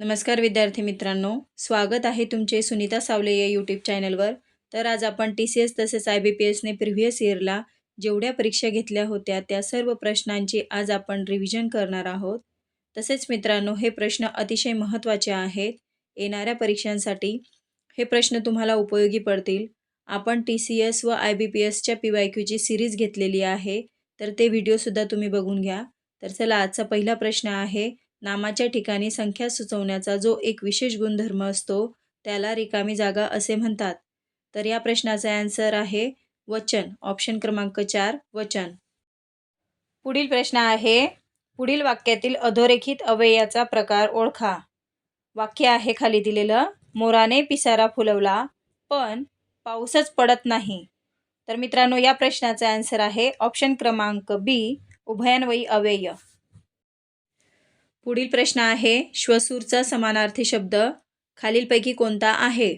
नमस्कार विद्यार्थी मित्रांनो स्वागत आहे तुमचे सुनीता सावले या यूट्यूब चॅनलवर तर आज आपण टी सी एस तसेच आय बी पी एसने प्रिव्हियस इयरला जेवढ्या परीक्षा घेतल्या होत्या त्या सर्व प्रश्नांची आज आपण रिव्हिजन करणार आहोत. तसेच मित्रांनो हे प्रश्न अतिशय महत्त्वाचे आहेत. येणाऱ्या परीक्षांसाठी हे प्रश्न तुम्हाला उपयोगी पडतील. आपण टी सी एस व आय बी पी एसच्या पी वाय क्यूची सिरीज घेतलेली आहे तर ते व्हिडिओसुद्धा तुम्ही बघून घ्या. तर चला आजचा पहिला प्रश्न आहे नामाच्या ठिकाणी संख्या सुचवण्याचा जो एक विशेष गुणधर्म असतो त्याला रिकामी जागा असे म्हणतात. तर या प्रश्नाचा ॲन्सर आहे वचन. ऑप्शन क्रमांक चार वचन. पुढील प्रश्न आहे पुढील वाक्यातील अधोरेखित अव्ययाचा प्रकार ओळखा. वाक्य आहे खाली दिलेलं मोराने पिसारा फुलवला पण पाऊसच पडत नाही. तर मित्रांनो या प्रश्नाचा ॲन्सर आहे ऑप्शन क्रमांक बी उभयान्वयी अव्यय पुढील प्रश्न आहे श्वसूरचा समानार्थी शब्द खालीलपैकी कोणता आहे?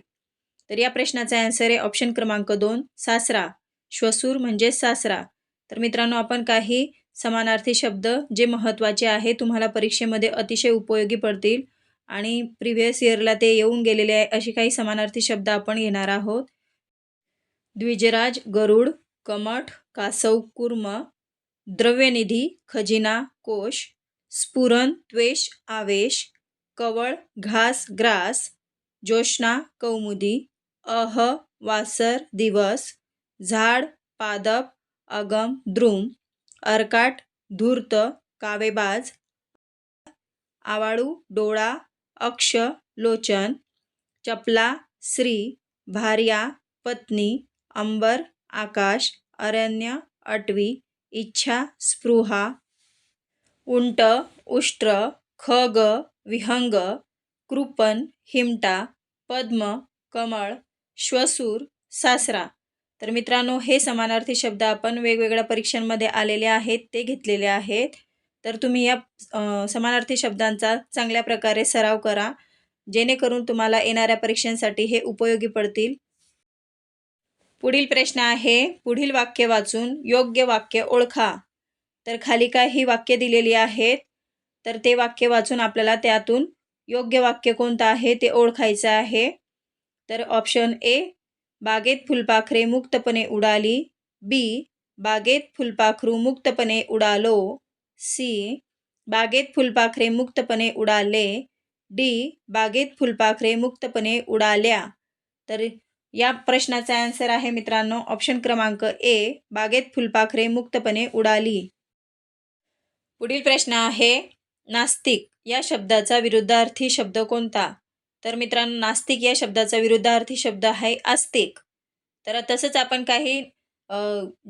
तर या प्रश्नाचा ॲन्सर आहे ऑप्शन क्रमांक दोन सासरा. श्वसूर म्हणजे सासरा. तर मित्रांनो आपण काही समानार्थी शब्द जे महत्त्वाचे आहे तुम्हाला परीक्षेमध्ये अतिशय उपयोगी पडतील आणि प्रिव्हियस इयरला ते येऊन गेलेले आहे अशी काही समानार्थी शब्द आपण घेणार आहोत. द्विजराज गरुड कमठ कासव कुर्म द्रव्यनिधी खजिना कोश स्फुरन त्वेष आवेश कवळ घास ग्रास जोशना कौमुदी अह वासर दिवस झाड पादप अगम द्रुम अर्काट धूर्त कावेबाज आवाळू डोळा अक्ष लोचन चपला स्त्री भार्या पत्नी अंबर आकाश अरण्य अटवी इच्छा स्पृहा उंट उष्ट्र खग विहंग कृपन हिमटा पद्म कमळ श्वसूर सासरा. तर मित्रांनो हे समानार्थी शब्द आपण वेगवेगळ्या परीक्षांमध्ये आलेले आहेत ते घेतलेले आहेत. तर तुम्ही या समानार्थी शब्दांचा चांगल्या प्रकारे सराव करा. जेणेकरून तुम्हाला येणाऱ्या परीक्षांसाठी हे उपयोगी पडतील. पुढील प्रश्न आहे पुढील वाक्य वाचून योग्य वाक्य ओळखा. तर खाली काही वाक्य दिलेली आहेत. तर ते वाक्य वाचून आपल्याला त्यातून योग्य वाक्य कोणतं आहे ते ओळखायचं आहे. तर ऑप्शन ए बागेत फुलपाखरे मुक्तपणे उडाली. बी बागेत फुलपाखरू मुक्तपणे उडालो. सी बागेत फुलपाखरे मुक्तपणे उडाले. डी बागेत फुलपाखरे मुक्तपणे उडाल्या. तर या प्रश्नाचा ॲन्सर आहे मित्रांनो. ऑप्शन क्रमांक ए बागेत फुलपाखरे मुक्तपणे उडाली. पुढील प्रश्न आहे नास्तिक या शब्दाचा विरुद्धार्थी शब्द कोणता? तर मित्रांनो नास्तिक या शब्दाचा विरुद्धार्थी शब्द आहे आस्तिक तर तसंच आपण काही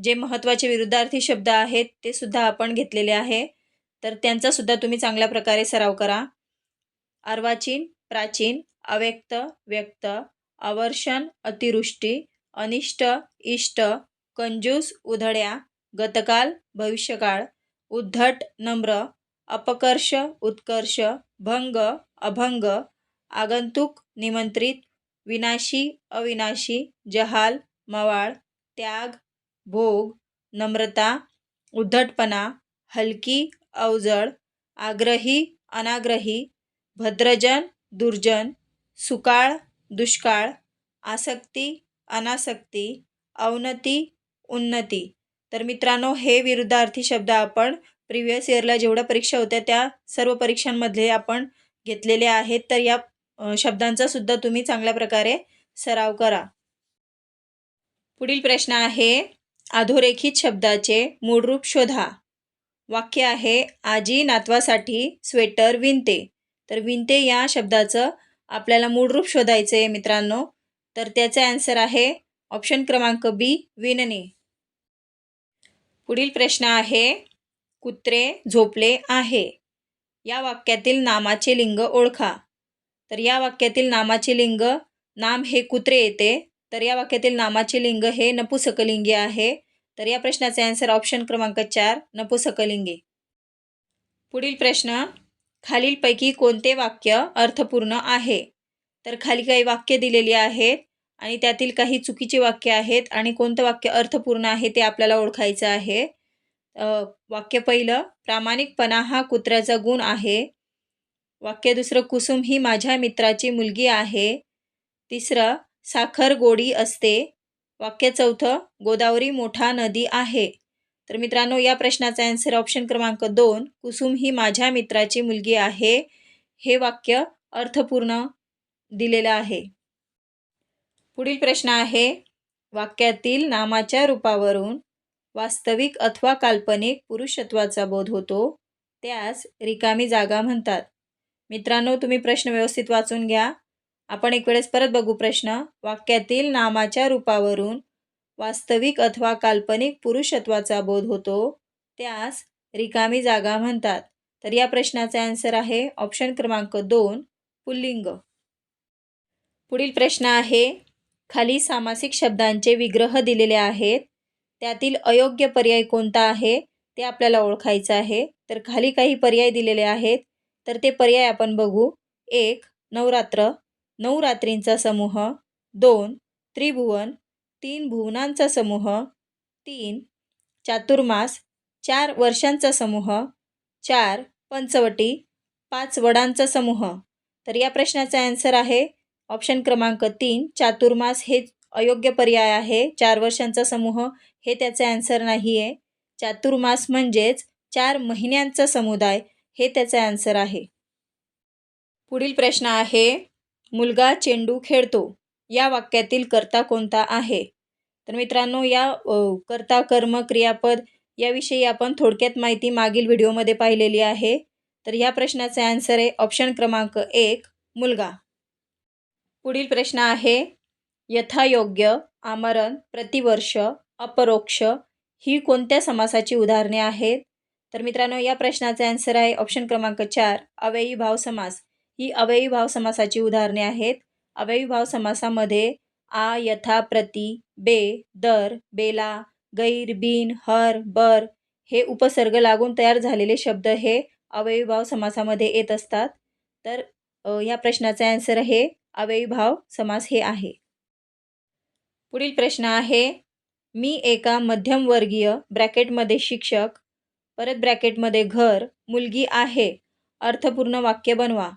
जे महत्त्वाचे विरुद्धार्थी शब्द आहेत ते सुद्धा आपण घेतलेले आहे. तर त्यांचा सुद्धा तुम्ही चांगल्या प्रकारे सराव करा. अर्वाचीन प्राचीन अव्यक्त व्यक्त अवर्षण अतिवृष्टी अनिष्ट इष्ट कंजूस उधड्या गतकाल भविष्यकाळ उद्धट नम्र अपकर्ष उत्कर्ष भंग अभंग आगंतुक निमंत्रित विनाशी अविनाशी जहाल मवाळ त्याग भोग नम्रता उद्धटपणा हलकी अवजड आग्रही अनाग्रही भद्रजन दुर्जन सुकाळ दुष्काळ आसक्ती अनासक्ती अवनती उन्नती. तर मित्रांनो हे विरुद्धार्थी शब्द आपण प्रिव्हियस इयरला जेवढ्या परीक्षा होत्या त्या सर्व परीक्षांमधले आपण घेतलेले आहेत. तर या शब्दांचा सुद्धा तुम्ही चांगल्या प्रकारे सराव करा. पुढील प्रश्न आहे अधोरेखित शब्दाचे मूळरूप शोधा. वाक्य आहे आजी नातवासाठी स्वेटर विणते. तर विणते या शब्दाचं आपल्याला मूळरूप शोधायचं आहे मित्रांनो. तर त्याचा ॲन्सर आहे ऑप्शन क्रमांक बी विणणे. पुढील प्रश्न आहे कुत्रे झोपले आहे. या वाक्यातील नामाचे लिंग ओळखा. तर या वाक्यातील नामाचे लिंग नाम हे कुत्रे येते. तर या वाक्यातील नामाचे लिंग हे नपुसकलिंगी आहे. तर या प्रश्नाचे ॲन्सर ऑप्शन क्रमांक चार नपुसकलिंगी. पुढील प्रश्न खालीलपैकी कोणते वाक्य अर्थपूर्ण आहे? तर खाली काही वाक्य दिलेली आहेत. आणि त्यातील काही चुकीचे वाक्य आहेत आणि कोणतं वाक्य अर्थपूर्ण आहे ते आपल्याला ओळखायचं आहे. वाक्य पहिलं प्रामाणिकपणा हा कुत्र्याचा गुण आहे. वाक्य दुसरं कुसुम ही माझ्या मित्राची मुलगी आहे. तिसरं साखर गोडी असते. वाक्य चौथं गोदावरी मोठा नदी आहे. तर मित्रांनो या प्रश्नाचा ॲन्सर ऑप्शन क्रमांक दोन कुसुम ही माझ्या मित्राची मुलगी आहे. हे वाक्य अर्थपूर्ण दिलेलं आहे. पुढील प्रश्न आहे. वाक्यातील नामाच्या रूपावरून वास्तविक अथवा काल्पनिक पुरुषत्वाचा बोध होतो त्यास रिकामी जागा म्हणतात. मित्रांनो तुम्ही प्रश्न व्यवस्थित वाचून घ्या. आपण एक वेळेस परत बघू प्रश्न. वाक्यातील नामाच्या रूपावरून वास्तविक अथवा काल्पनिक पुरुषत्वाचा बोध होतो त्यास रिकामी जागा म्हणतात. तर या प्रश्नाचा आन्सर आहे ऑप्शन क्रमांक दोन पुल्लिंग. पुढील प्रश्न आहे. खाली सामासिक शब्दांचे विग्रह दिलेले आहेत. त्यातील अयोग्य पर्याय कोणता आहे? ते आपल्याला ओळखायचं आहे. तर खाली काही पर्याय दिलेले आहेत. तर ते पर्याय आपण बघू. एक नवरात्र. नऊ रात्रींचा समूह. दोन त्रिभुवन. तीन भुवनांचा समूह. तीन चातुर्मास. चार वर्षांचा समूह. चार पंचवटी. पाच वडांचा समूह. तर या प्रश्नाचा आन्सर आहे. ऑप्शन क्रमांक तीन चातुर्मास हे अयोग्य पर्याय आहे. चार वर्षांचा समूह हे त्याचे ॲन्सर नाही आहे चातुर्मास म्हणजेच चार महिन्यांचा समुदाय हे त्याचे ॲन्सर आहे. पुढील प्रश्न आहे मुलगा चेंडू खेळतो या वाक्यातील कर्ता कोणता आहे? तर मित्रांनो या कर्ता कर्म क्रियापद याविषयी आपण थोडक्यात माहिती मागील व्हिडिओमध्ये पाहिलेली आहे. तर ह्या प्रश्नाचे ॲन्सर आहे ऑप्शन क्रमांक एक मुलगा. पुढील प्रश्न आहे यथायोग्य आमरण प्रतिवर्ष अपरोक्ष ही कोणत्या समासाची उदाहरणे आहेत? तर मित्रांनो या प्रश्नाचे आन्सर आहे ऑप्शन क्रमांक चार अव्ययी भाव समास. ही अव्ययी भाव समासाची उदाहरणे आहेत. अव्ययी भाव समासामध्ये आ यथा प्रति बे दर बेला गैर बिन हर बर हे उपसर्ग लागून तयार झालेले शब्द हे अव्ययी भाव समासामध्ये येत असतात. तर या प्रश्नाचे आन्सर हे अव्ययीभाव समास हे आहे. पुढील प्रश्न आहे मी एका मध्यमवर्गीय ब्रॅकेटमध्ये शिक्षक परत ब्रॅकेटमध्ये घर मुलगी आहे अर्थपूर्ण वाक्य बनवा.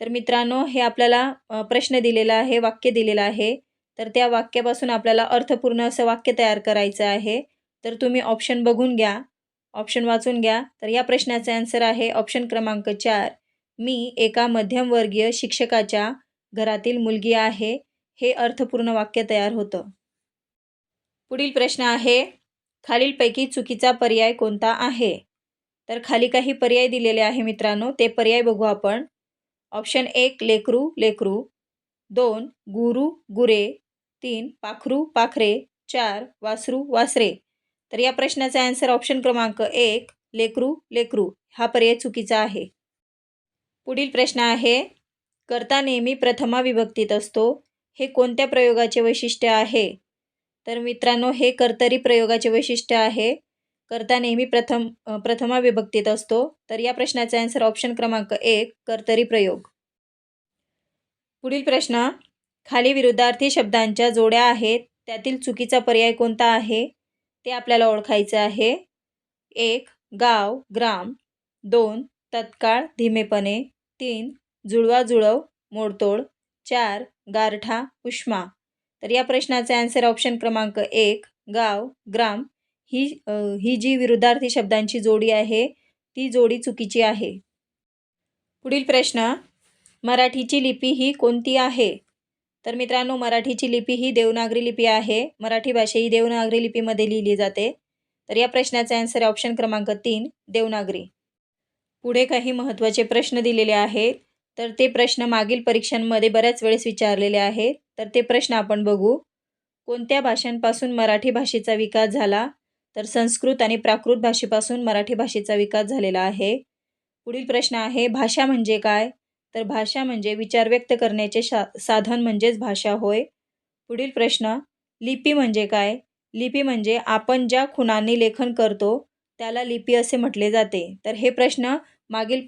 तर मित्रांनो हे आपल्याला प्रश्न दिलेला आहे वाक्य दिलेलं आहे. तर त्या वाक्यापासून आपल्याला अर्थपूर्ण असं वाक्य तयार करायचं आहे. तर तुम्ही ऑप्शन बघून घ्या. ऑप्शन वाचून घ्या. तर या प्रश्नाचा आन्सर आहे ऑप्शन क्रमांक चार. मी एका मध्यमवर्गीय शिक्षकाच्या घरातील मुलगी आहे हे अर्थपूर्ण वाक्य तयार होतं. पुढील प्रश्न आहे खालीलपैकी चुकीचा पर्याय कोणता आहे? तर खाली काही पर्याय दिलेले आहे मित्रांनो ते पर्याय बघू आपण. ऑप्शन एक लेकरू लेकरू. दोन गुरु गुरे. तीन पाखरू पाखरे. चार वासरू वासरे. तर या प्रश्नाचा आन्सर ऑप्शन क्रमांक एक लेकरू लेकरू. हा पर्याय चुकीचा आहे. पुढील प्रश्न आहे कर्ता नेहमी प्रथमा विभक्तीत असतो. हे कोणत्या प्रयोगाचे वैशिष्ट्य आहे? तर मित्रांनो हे कर्तरी प्रयोगाचे वैशिष्ट्य आहे. कर्ता नेहमी प्रथम प्रथमा विभक्तीत असतो. तर या प्रश्नाचा आन्सर ऑप्शन क्रमांक एक कर्तरी प्रयोग. पुढील प्रश्न खाली विरुद्धार्थी शब्दांच्या जोड्या आहेत. त्यातील चुकीचा पर्याय कोणता आहे? ते आपल्याला ओळखायचं आहे. एक गाव ग्राम. दोन तत्काळ धीमेपणे. तीन जुळवा जुळव मोडतोड चार गारठा उष्मा. तर या प्रश्नाचे आन्सर ऑप्शन क्रमांक एक गाव ग्राम. ही ही जी विरुद्धार्थी शब्दांची जोडी आहे ती जोडी चुकीची आहे. पुढील प्रश्न मराठीची लिपी ही कोणती आहे? तर मित्रांनो मराठीची लिपी ही देवनागरी लिपी आहे. मराठी भाषा ही देवनागरी लिपीमध्ये लिहिली जाते. तर या प्रश्नाचे आन्सर ऑप्शन क्रमांक तीन देवनागरी. पुढे काही महत्त्वाचे प्रश्न दिलेले आहेत. तर ते प्रश्न मागील परीक्षांमध्ये बऱ्याच वेळेस विचारलेले आहेत. तर ते प्रश्न आपण बघू. कोणत्या भाषांपासून मराठी भाषेचा विकास झाला? तर संस्कृत आणि प्राकृत भाषेपासून मराठी भाषेचा विकास झालेला आहे. पुढील प्रश्न आहे भाषा म्हणजे काय? तर भाषा म्हणजे विचार व्यक्त करण्याचे शा साधन म्हणजेच भाषा होय. पुढील प्रश्न लिपी म्हणजे काय? लिपी म्हणजे आपण ज्या खुणांनी लेखन करतो त्याला लिपी असे म्हटले जाते. तर हे प्रश्न मागील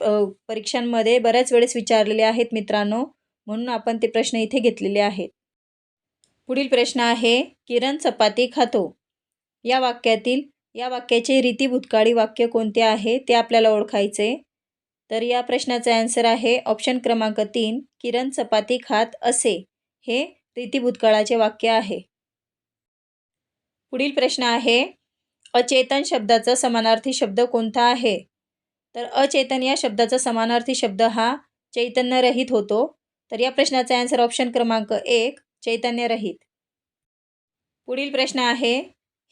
परीक्षांमध्ये बऱ्याच वेळेस विचारलेले आहेत मित्रांनो म्हणून आपण ते प्रश्न इथे घेतलेले आहेत. पुढील प्रश्न आहे किरण चपाती खातो. या वाक्यातील या वाक्याचे रीती भूतकाळी वाक्य कोणते आहे ते आपल्याला ओळखायचे. तर या प्रश्नाचा ॲन्सर आहे ऑप्शन क्रमांक तीन किरण चपाती खात असे. हे रीती भूतकाळाचे वाक्य आहे. पुढील प्रश्न आहे अचेतन शब्दाचा समानार्थी शब्द कोणता आहे? तर अचेतन या शब्दाचा समानार्थी शब्द हा चैतन्यरहित होतो. तर या प्रश्नाचा ॲन्सर ऑप्शन क्रमांक एक चैतन्यरहित. पुढील प्रश्न आहे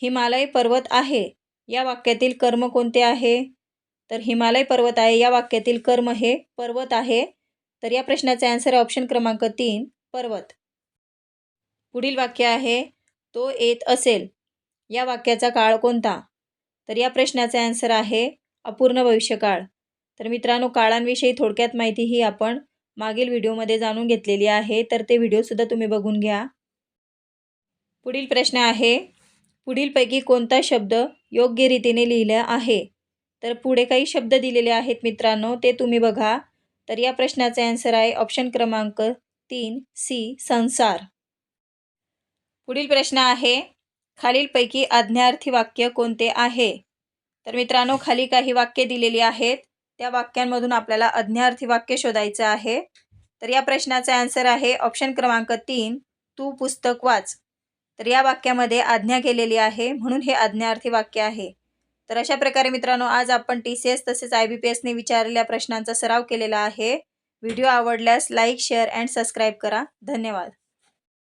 हिमालय पर्वत आहे या वाक्यातील कर्म कोणते आहे? तर हिमालय पर्वत आहे या वाक्यातील कर्म हे पर्वत आहे. तर या प्रश्नाचा ॲन्सर ऑप्शन क्रमांक तीन पर्वत. पुढील वाक्य आहे तो येत असेल या वाक्याचा काळ कोणता? तर या प्रश्नाचा ॲन्सर आहे अपूर्ण भविष्यकाळ. तर मित्रांनो काळांविषयी थोडक्यात माहिती ही आपण मागील व्हिडिओमध्ये जाणून घेतलेली आहे. तर ते व्हिडिओसुद्धा तुम्ही बघून घ्या. पुढील प्रश्न आहे पुढीलपैकी कोणता शब्द योग्य रीतीने लिहिला आहे? तर पुढे काही शब्द दिलेले आहेत मित्रांनो ते तुम्ही बघा. तर या प्रश्नाचं ॲन्सर आहे ऑप्शन क्रमांक तीन सी संसार. पुढील प्रश्न आहे खालीलपैकी आज्ञार्थी वाक्य कोणते आहे? तर मित्रांनो खाली काही वाक्य दिलेली आहेत. त्या वाक्यांमधून आपल्याला अज्ञार्थी वाक्य शोधायचं आहे. तर या प्रश्नाचा ॲन्सर आहे ऑप्शन क्रमांक तीन तू पुस्तक वाच. तर या वाक्यामध्ये आज्ञा केलेली आहे म्हणून हे आज्ञार्थी वाक्य आहे. तर अशा प्रकारे मित्रांनो आज आपण टी सी एस तसेच आय बी पी एसने विचारलेल्या प्रश्नांचा सराव केलेला आहे. व्हिडिओ आवडल्यास लाईक शेअर अँड सबस्क्राईब करा. धन्यवाद.